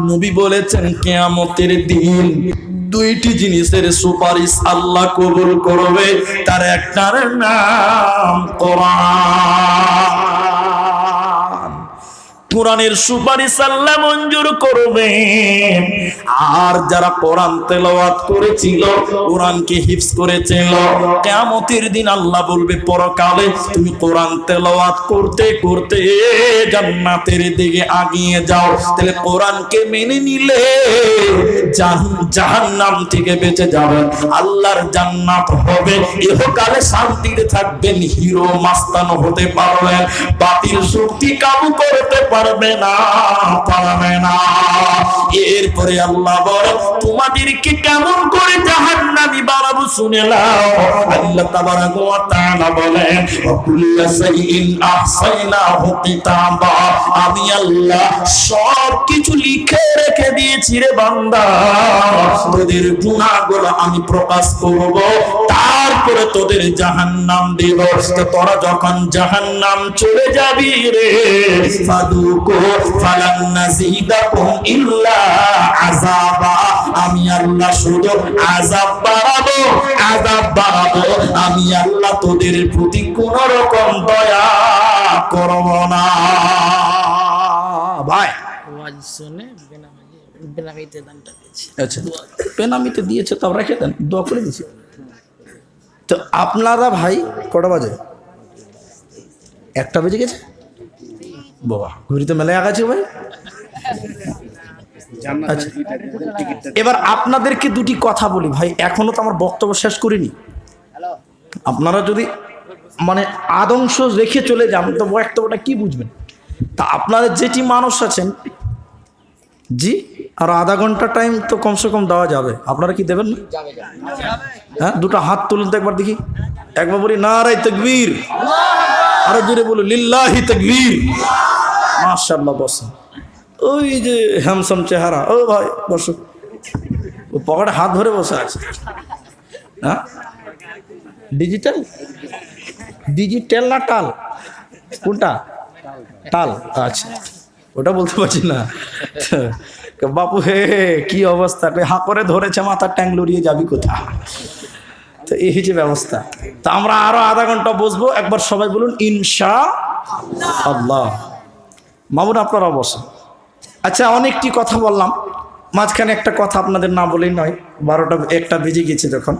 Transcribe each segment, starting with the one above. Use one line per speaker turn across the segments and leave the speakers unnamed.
নবী বলেছেন কেয়ামতের দিন দুইটি জিনিসের সুপারিশ আল্লাহ কবুল করবে তার একটার নাম কোরআন। কোরআনের সুপারিশ আল্লাহ মঞ্জুর করবেন আর যারা কোরআন তেলাওয়াত করেছিল, কোরআনকে হিফজ করেছিল, কিয়ামতের দিন আল্লাহ বলবে, পরকালে তুমি কোরআন তেলাওয়াত করতে করতে জান্নাতের দিকে আগিয়ে যাও। তাহলে কোরআনকে মেনে নিলে জাহান্নাম থেকে বেঁচে যাবেন আল্লাহর জান্নাত হবে, ইহকালে শান্তিতে থাকবেন, হিরো মাস্তান হতে পারবেন, বাতিল শক্তি কাবু করতে পারবে না পারবে না। এরপরে আল্লাহ বলে, তোমাদেরকে কেমন করে জাহান্নামী বানাবো শুনে নাও। আল্লাহ ওয়া তাআলা বলেন শাইইন আহসাইনাহু কিতাবা। আমি আল্লাহ সব কিছু লিখে রেখে দিয়েছি রে বান্দা। তোদের গুনাহগুলো আমি প্রকাশ করব তারপরে তোদের জাহান্নাম দেব। তো তোরা যখন জাহান্নাম চলে যাবি রে ফাদুকু ফালান নাজিদাকুম ইল্লা আযাবা। আমি আল্লাহ শুধু আযাব বাড়াবো আযাব বাড়াবো। আমি আল্লাহ তোদের প্রতি কোন রকম দয়া করব না। ভাই।
ওয়াজ শুনে বেনামিতে দানটা দিয়েছি।
আচ্ছা। পেনামিতে দিয়েছে তাও রেখে দেন দোয়া করে দিয়েছি। তো আপনারা ভাই কটা বাজে? একটা বেজে গেছে? বাবা ঘুরিতে মেলায় আগাছে ভাই। আচ্ছা এবার আপনাদেরকে দুটি কথা বলি ভাই, এখনও তো আমার বক্তব্য শেষ করিনি। আপনারা যদি মানে আদংশ রেখে চলে যান, তো বক্তব্যটা কি বুঝবেন? তা আপনারা যেটি মানুষ আছেন, জি? আর আধা ঘণ্টা টাইম তো কমসে কম দেওয়া যাবে। আপনারা কি দেবেন না? হ্যাঁ দুটো হাত তুলুন তো একবার দেখি। একবার বলি না রাই তকবীর। আরও জোরে বলো লিল্লাহি তকবীর। মাশাআল্লাহ বসুন ওই যে হ্যামসাম চেহারা। ও ভাই, বসো। ও পকেটে হাত ধরে বসে আছে। হ্যাঁ? ডিজিটাল? ডিজিটাল না টাল? কোনটা? টাল। আচ্ছা ওটা বলতে পারছি না। বাপু হে কি অবস্থা? হাঁ করে ধরেছে, মাথার ট্যাং লড়িয়ে যাবি কোথা তো এই হচ্ছে ব্যবস্থা। তা আমরা আরও আধা ঘণ্টা বসবো, একবার সবাই বলুন ইনশা আল্লাহ মামুন, আপনারা বসুন আচ্ছা অনেকটি কথা বললাম। মাঝখানে একটা কথা আপনাদের না বলেই নয়, বারোটা, একটা বেজে গেছে যখন।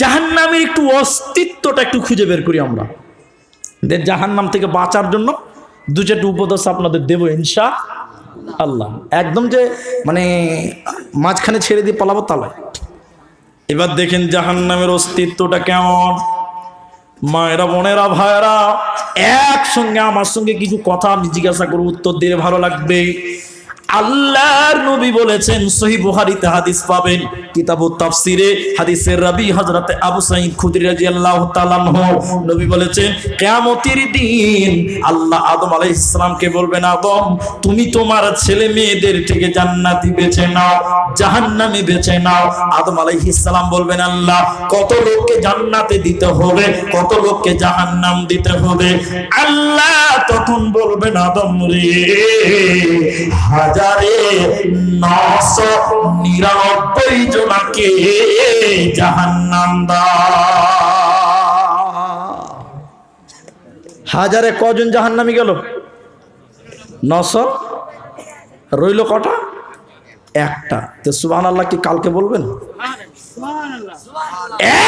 জাহান্নামের একটু অস্তিত্বটা একটু খুঁজে বের করি আমরা। জাহান্নাম থেকে বাঁচার জন্য দু চারটি উপদেশ আপনাদের দেবো, ইনশা। আল্লাহ। একদম যে মানে মাঝখানে ছেড়ে দিয়ে পালাবো তালায় এবার দেখেন জাহান নামের অস্তিত্বটা কেমন। মায়েরা, বোনেরা, ভাইয়েরা একসঙ্গে, আমার সঙ্গে কিছু কথা আমি জিজ্ঞাসা করব, উত্তর দিলে ভালো লাগবে। আল্লাহর নবী বলেছেন সহি হাদিস পাবেন। কিতাব তাফসিরে হাদিসের রাবি হযরতে আবু সাঈদ খুদরি রাদিয়াল্লাহু তাআলা নবী বলেছেন দিন আল্লাহ আদম সালামকে বলবেন, আদম, তুমি তোমার ছেলে মেয়েদের থেকে জান্নাতি বেছে নাও, জাহান্নামে বেছে নাও। আদম আলাইহিস সালাম বলবেন, আল্লাহ, কত লোককে জান্নাতে দিতে হবে, কত লোককে জাহান্নাম দিতে হবে? আল্লাহ তখন বলবেন, আদম রে, হাজারে নশো নিরানব্বই জনাকে জাহান্নাম হাজারে কজন জাহান্নামি গেল? নশো? রইল কটা? একটা। তো সুবহান আল্লাহ কি কালকে বলবেন?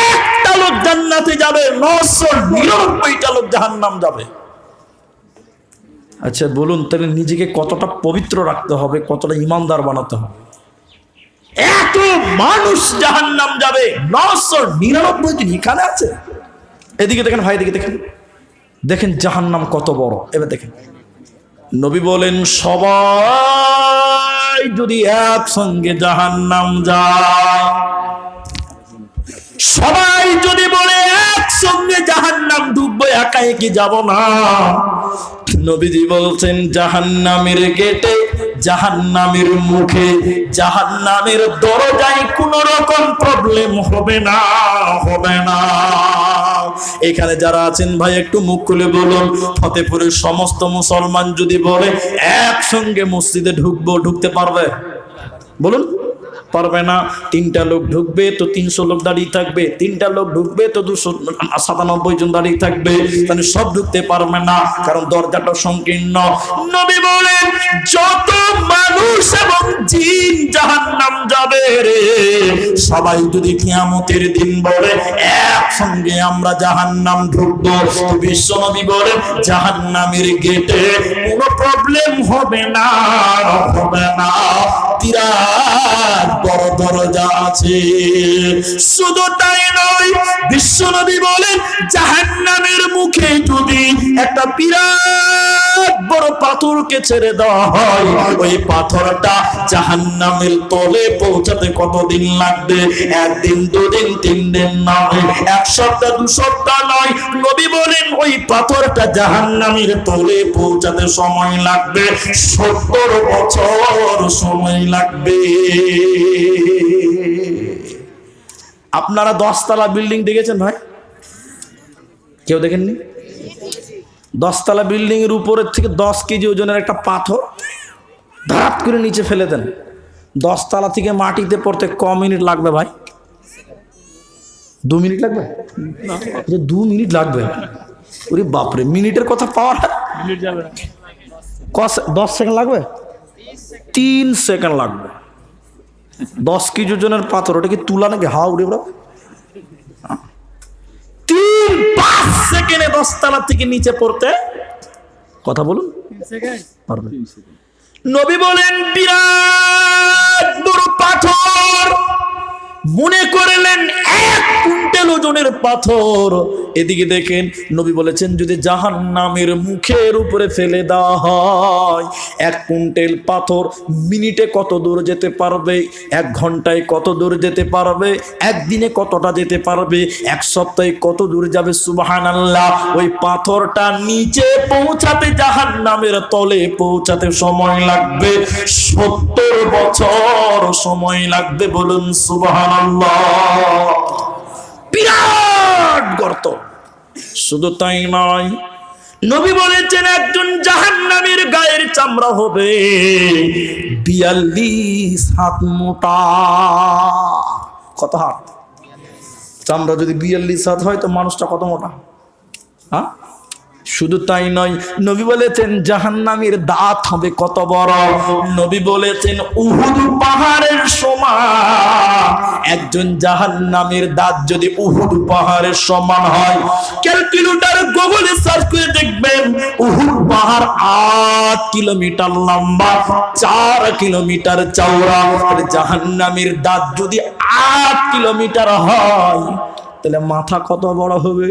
একটা লোক জান্নাতে যাবে নশো নিরানব্বইটা লোক জাহান্নাম যাবে। আচ্ছা বলুন, তাহলে নিজেকে কতটা পবিত্র রাখতে হবে, কতটা ইমানদার বানাতে হবে? এত মানুষ জাহান্নাম যাবে নশো নিরানব্বই জন এখানে আছে। এদিকে দেখেন ভাই, এদিকে দেখেন। দেখেন জাহান্নাম কত বড়। এবার দেখেন। নবী বলেন, সবাই যদি একসঙ্গে জাহান্নাম যা সবাই যদি বলে একসঙ্গে একসঙ্গে জাহান্নাম ডুববো একা কি যাব না? নবীজি বলছেন, জাহান্নামের গেটে, জাহান্নামের মুখে, জাহান্নামের দরজায় কোন রকম প্রবলেম হবে না হবে না। এখানে যারা আছেন, ভাই, একটু মুখ খুলে বলুন। ফতেপুরের সমস্ত মুসলমান যদি বলে, একসঙ্গে মসজিদে ঢুকবো, ঢুকতে পারবে? বলুন। পারবে না, তিনটা লোক ঢুকবে তো তিনশো লোক দাঁড়িয়ে থাকবে, তিনটা লোক ঢুকবে তো দুশো, সাতানব্বই জন দাঁড়িয়ে থাকবে, তাহলে সব ঢুকতে পারবে না, কারণ দরজাটা সংকীর্ণ। নবী বলেন, যত মানুষ এবং জিন জাহান্নাম যাবে রে। সবাই যদি কিয়ামতের দিন বলে, একসঙ্গে আমরা জাহান্নাম ঢুকবো, তো বিশ্ব নবী বলেন, জাহান্নামের গেটে কোনো প্রবলেম হবে না হবে না। বড় দরজা আছে। শুধু তাই নয় বলেন, জাহান্নামের মুখে যদি একটা বিরাট বড় পাথরকে ছেড়ে দেওয়া হয়, ওই পাথরটা জাহান্নামের তলে পৌঁছাতে কতদিন লাগবে? একদিন, দুদিন তিন দিন নয় এক সপ্তাহ, দু সপ্তাহ নয়। নবী বলেন, ওই পাথরটা জাহান্নামের তলে পৌঁছাতে সময় লাগবে। সত্তর বছর সময় লাগবে। আপনারা দশতলা বিল্ডিং দেখেছেন ভাই? কেউ দেখেননি? দশতলা বিল্ডিং এর উপরের থেকে দশ কেজি ওজনের একটা পাথর ধাপ করে নিচে ফেলে দেন। দশতলা থেকে মাটিতে পড়তে ক মিনিট লাগবে ভাই? দু মিনিট লাগবে? যে দু মিনিট লাগবে। ওরে বাপরে মিনিটের কথা পাওয়ার? সে- দশ সেকেন্ড লাগবে? তিন সেকেন্ড লাগবে। দশ কেজি ওজনের পাথর ওটা কি তুলা নাকি? হাওয়া উড়ে ওরা তিন পাঁচ সেকেন্ডে দশতলা থেকে নিচে পড়তে। কথা বলুন। পারবে। নবী বলেন বিরাট বড় পাথর। মনে করলেন এক কুইন্টাল ওজনের পাথর। এদিকে দেখেন নবী বলেছেন, যদি জাহান নামের মুখের উপরে ফেলে দেওয়া হয়, এক কুইন্টাল পাথর মিনিটে কত দূর যেতে পারবে? এক ঘন্টায় কত দূর যেতে পারবে? একদিনে কতটা যেতে পারবে? এক সপ্তাহে কত দূর যাবে? সুবাহান আল্লাহ ওই পাথরটা নিচে পৌঁছাতে জাহান নামের তলে পৌঁছাতে সময় লাগবে। সত্তর বছর সময় লাগবে বলুন সুবাহান বিরাট গর্ত। শুধু তাই নয়, নবী বলেছেন, একজন জাহান্নামীর গায়ের চামড়া হবে বিয়াল্লিশ হাত মোটা। কত হাত? চামড়া যদি বিয়াল্লিশ হাত হয়, তো মানুষটা কত মোটা? হ্যাঁ? শুধু তাই নয়, নবী বলেছেন, জাহান্নামীর দাঁত হবে কত বড়? নবী বলেছেন, উহুদ পাহাড়ের সমান। একজন জাহান্নামীর দাঁত যদি উহুদ পাহাড়ের সমান হয়, ক্যালকুলেটর গুগলে সার্চ করে দেখবেন, উহুদ পাহাড় আট কিলোমিটার লম্বা, চার কিলোমিটার চওড়া। আর জাহান্নামীর দাঁত যদি আট কিলোমিটার হয়, তাহলে মাথা কত বড় হবে?